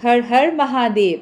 হর হর মহাদেব।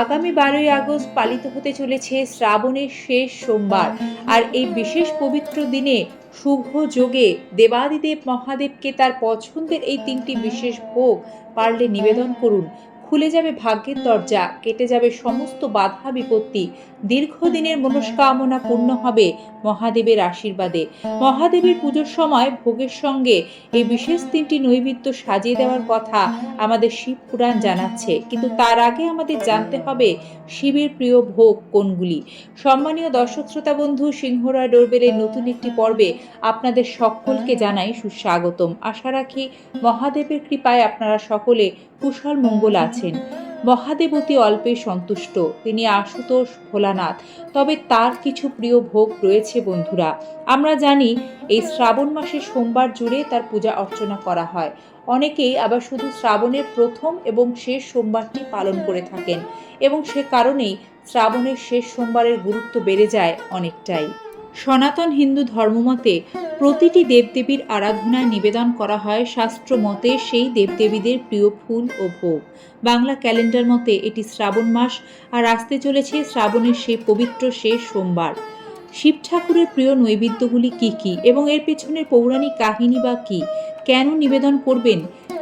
আগামী বারোই আগস্ট পালিত হতে চলেছে শ্রাবণের শেষ সোমবার। আর এই বিশেষ পবিত্র দিনে শুভ যোগে দেবাদিদেব মহাদেবকে তার পছন্দের এই তিনটি বিশেষ ভোগ পারলে নিবেদন করুন। খুলে যাবে ভাগ্যের দরজা, কেটে যাবে সমস্ত বাধা বিপত্তি। দীর্ঘদিনের মনস্কামনা পূর্ণ হবে মহাদেবের আশীর্বাদে। মহাদেবের পুজোর সময় ভোগের সঙ্গে এই বিশেষ তিনটি নৈবেদ্য সাজিয়ে দেওয়ার কথা আমাদের শিব পুরাণ জানাচ্ছে। কিন্তু তার আগে আমাদের জানতে হবে শিবের প্রিয় ভোগ কোনগুলি। সম্মানীয় দর্শক শ্রোতা বন্ধু সিংহরা ডোরবেলের নতুন একটি পর্বে আপনাদের সকলকে জানাই সুস্বাগতম। আশা রাখি মহাদেবের কৃপায় আপনারা সকলে কুশল মঙ্গল আছেন। মহাদেব অতি অল্পে সন্তুষ্ট। তিনি আশুতোষ ভোলানাথ। তবে তার কিছু প্রিয় ভোগ রয়েছে বন্ধুরা। আমরা জানি, এই শ্রাবণ মাসের সোমবার জুড়ে তার পূজা অর্চনা করা হয়। অনেকেই আবার শুধু শ্রাবণের প্রথম এবং শেষ সোমবারটি পালন করে থাকেন এবং সে কারণেই শ্রাবণের শেষ সোমবারের গুরুত্ব বেড়ে যায় অনেকটাই। সনাতন হিন্দু ধর্মমতে প্রতিটি দেবদেবীর আরাধনায় নিবেদন করা হয় শাস্ত্র মতে সেই দেবদেবীদের প্রিয় ফুল ও ভোগ। বাংলা ক্যালেন্ডার মতে এটি শ্রাবণ মাস আর আসতে চলেছে শ্রাবণের সেই পবিত্র শেষ সোমবার। শিব ঠাকুরের প্রিয় নৈবেদ্যগুলি কি কি এবং এর পেছনের পৌরাণিক কাহিনী বা কি? কেন নিবেদন করবেন?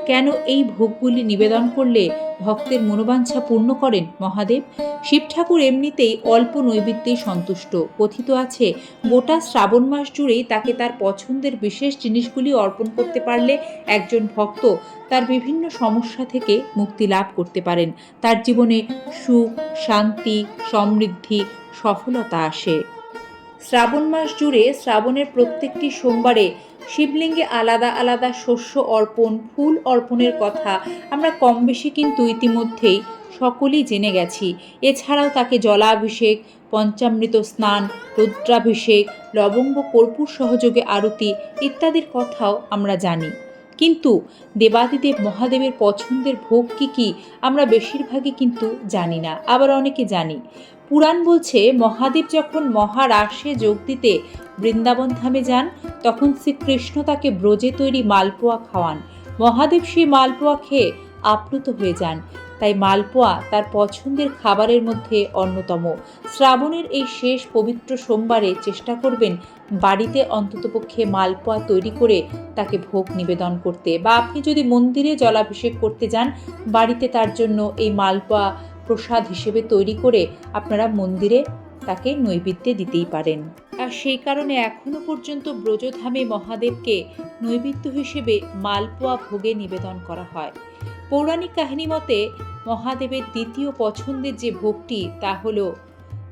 কেন এই ভোগগুলি নিবেদন করলে ভক্তের মনোবাঞ্ছা পূর্ণ করেন মহাদেব? শিব ঠাকুর এমনিতেই অল্প নৈবেদ্যেই সন্তুষ্ট। কথিত আছে, গোটা শ্রাবণ মাস জুড়েই তাকে তার পছন্দের বিশেষ জিনিসগুলি অর্পণ করতে পারলে একজন ভক্ত তার বিভিন্ন সমস্যা থেকে মুক্তি লাভ করতে পারেন। তার জীবনে সুখ, শান্তি, সমৃদ্ধি, সফলতা আসে। শ্রাবণ মাস জুড়ে শ্রাবণের প্রত্যেকটি সোমবারে শিবলিঙ্গে আলাদা আলাদা শস্য অর্পণ, ফুল অর্পণের কথা আমরা কম বেশি কিন্তু ইতিমধ্যেই সকলেই জেনে গেছি। এছাড়াও তাকে জলাভিষেক, পঞ্চামৃত স্নান, রুদ্রাভিষেক, লবঙ্গ কর্পূর সহযোগে আরতি ইত্যাদির কথাও আমরা জানি। কিন্তু দেবাদিদেব মহাদেবের পছন্দের ভোগ কী কী আমরা বেশিরভাগই কিন্তু জানি না। আবার অনেকে জানি পুরাণ বলছে, মহাদেব যখন মহারাসে যোগ দিতে বৃন্দাবন ধামে যান, তখন শ্রীকৃষ্ণ তাকে ব্রজে তৈরি মালপোয়া খাওয়ান। মহাদেব সেই মালপোয়া খেয়ে আপ্লুত হয়ে যান। তাই মালপোয়া তার পছন্দের খাবারের মধ্যে অন্যতম। শ্রাবণের এই শেষ পবিত্র সোমবারে চেষ্টা করবেন বাড়িতে অন্ততপক্ষে মালপোয়া তৈরি করে তাকে ভোগ নিবেদন করতে। বা আপনি যদি মন্দিরে জলাভিষেক করতে যান, বাড়িতে তার জন্য এই মালপোয়া প্রসাদ হিসেবে তৈরি করে আপনারা মন্দিরে তাকে নৈবেদ্যে দিতেই পারেন। আর সেই কারণে এখনও পর্যন্ত ব্রজধামে মহাদেবকে নৈবেদ্য হিসেবে মালপোয়া ভোগে নিবেদন করা হয়। পৌরাণিক কাহিনী মতে মহাদেবের দ্বিতীয় পছন্দের যে ভোগটি তা হল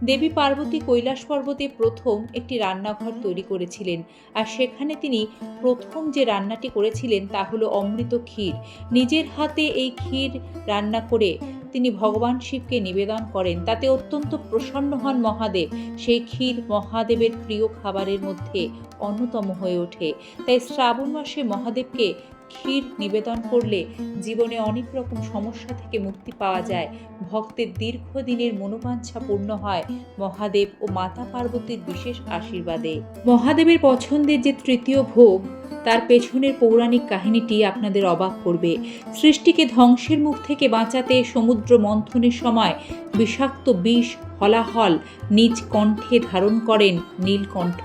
দেবী পার্বতী কৈলাস পর্বতে প্রথম একটি রান্নাঘর তৈরি করেছিলেন। আর সেখানে তিনি প্রথম যে রান্নাটি করেছিলেন তা হলো অমৃত ক্ষীর। নিজের হাতে এই ক্ষীর রান্না করে তিনি ভগবান শিবকে নিবেদন করেন। তাতে অত্যন্ত প্রসন্ন হন মহাদেব। সেই ক্ষীর মহাদেবের প্রিয় খাবারের মধ্যে অন্যতম হয়ে ওঠে। তাই শ্রাবণ মাসে মহাদেবকে ক্ষীর নিবেদন করলে জীবনে অনেক রকম সমস্যা থেকে মুক্তি পাওয়া যায়। ভক্তের দীর্ঘদিনের মনোবাঞ্ছা পূর্ণ হয় মহাদেব ও মাতা পার্বতীর বিশেষ আশীর্বাদে। মহাদেবের পছন্দের যে তৃতীয় ভোগ তার পেছনের পৌরাণিক কাহিনীটি আপনাদের অবাক করবে। সৃষ্টিকে ধ্বংসের মুখ থেকে বাঁচাতে সমুদ্র মন্থনের সময় বিষাক্ত বিষ হলাহল নিজ কণ্ঠে ধারণ করেন নীলকণ্ঠ।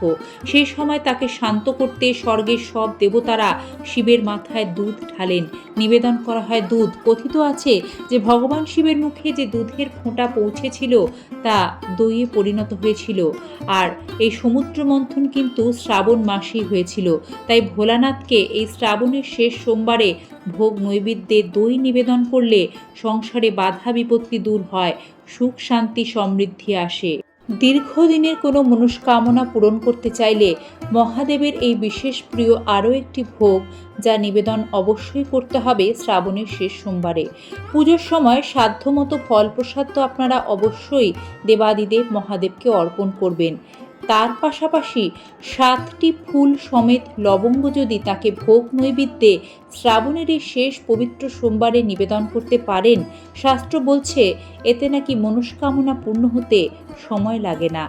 সেই সময় তাকে শান্ত করতে স্বর্গের সব দেবতারা শিবের মাথায় দুধ ঢালেন। নিবেদন করা হয় দুধ। কথিত আছে যে, ভগবান শিবের মুখে যে দুধের ফোঁটা পৌঁছেছিল, তা দইয়ে পরিণত হয়েছিল। আর এই সমুদ্র মন্থন কিন্তু শ্রাবণ মাসেই হয়েছিল। তাই ভোলানাথকে এই শ্রাবণের শেষ সোমবারে ভোগ নৈবেদ্যে দই নিবেদন করলে সংসারে বাধা বিপত্তি দূর হয়, সুখ শান্তি সমৃদ্ধি আসে। দীর্ঘদিনের কোনো মনস্কামনা পূরণ করতে চাইলে মহাদেবের এই বিশেষ প্রিয় আরও একটি ভোগ যা নিবেদন অবশ্যই করতে হবে শ্রাবণের শেষ সোমবারে। পুজোর সময় সাধ্যমতো ফল প্রসাদ তো আপনারা অবশ্যই দেবাদিদেব মহাদেবকে অর্পণ করবেন। তার পাশাপাশি সাতটি ফুল সমেত লবঙ্গ যদি তাকে ভোগ নৈবেদ্যে শ্রাবণের এই শেষ পবিত্র সোমবারে নিবেদন করতে পারেন, শাস্ত্র বলছে, এতে নাকি মনস্কামনা পূর্ণ হতে সময় লাগে না।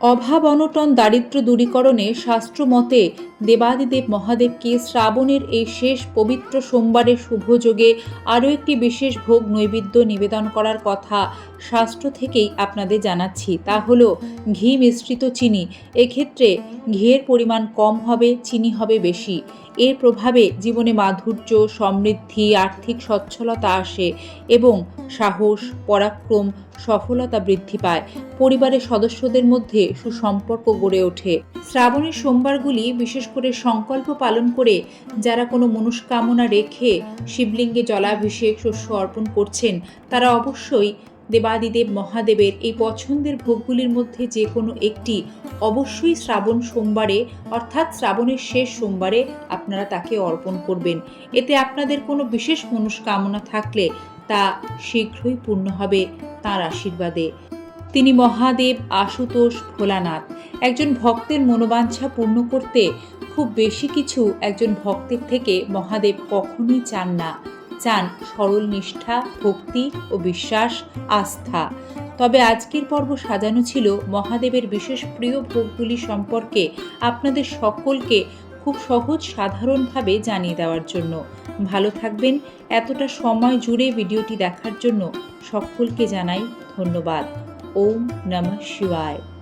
অভাব অনটন দারিদ্র দূরীকরণে শাস্ত্র মতে দেবাদিদেব মহাদেবকে শ্রাবণের এই শেষ পবিত্র সোমবারের শুভযোগে আরও একটি বিশেষ ভোগ নৈবেদ্য নিবেদন করার কথা শাস্ত্র থেকেই আপনাদের জানাচ্ছি। তা হলো ঘি মিশ্রিত চিনি। এক্ষেত্রে ঘিয়ের পরিমাণ কম হবে, চিনি হবে বেশি। এর প্রভাবে জীবনে মাধুর্য, সমৃদ্ধি, আর্থিক সচ্ছলতা আসে এবং সাহস, পরাক্রম, সফলতা বৃদ্ধি পায়। পরিবারের সদস্যদের মধ্যে সুসম্পর্ক গড়ে ওঠে। শ্রাবণের সোমবারগুলি বিশেষ করে সংকল্প পালন করে যারা কোনো মনস্কামনা রেখে শিবলিঙ্গে জলাভিষেক শস্য অর্পণ করছেন, তারা অবশ্যই দেবাদিদেব মহাদেবের এই পছন্দের ভোগগুলির মধ্যে যে কোনো একটি অবশ্যই শ্রাবণ সোমবারে, অর্থাৎ শ্রাবণের শেষ সোমবারে আপনারা তাকে অর্পণ করবেন। এতে আপনাদের কোনো বিশেষ মনস্কামনা থাকলে তা শীঘ্রই পূর্ণ হবে তার আশীর্বাদে। তিনি মহাদেব আশুতোষ ভোলানাথ। একজন ভক্তের মনোবাঞ্ছা পূর্ণ করতে খুব বেশি কিছু একজন ভক্তের থেকে মহাদেব কখনোই চান না। চান সরল নিষ্ঠা, ভক্তি ও বিশ্বাস, আস্থা। তবে আজকের পর্ব সাজানো ছিল মহাদেবের বিশেষ প্রিয় ভোগগুলি সম্পর্কে আপনাদের সকলকে খুব সহজ, সাধারণভাবে জানিয়ে দেওয়ার জন্য। ভালো থাকবেন। এতটা সময় জুড়ে ভিডিওটি দেখার জন্য সকলকে জানাই ধন্যবাদ। ओम नमः शिवाय।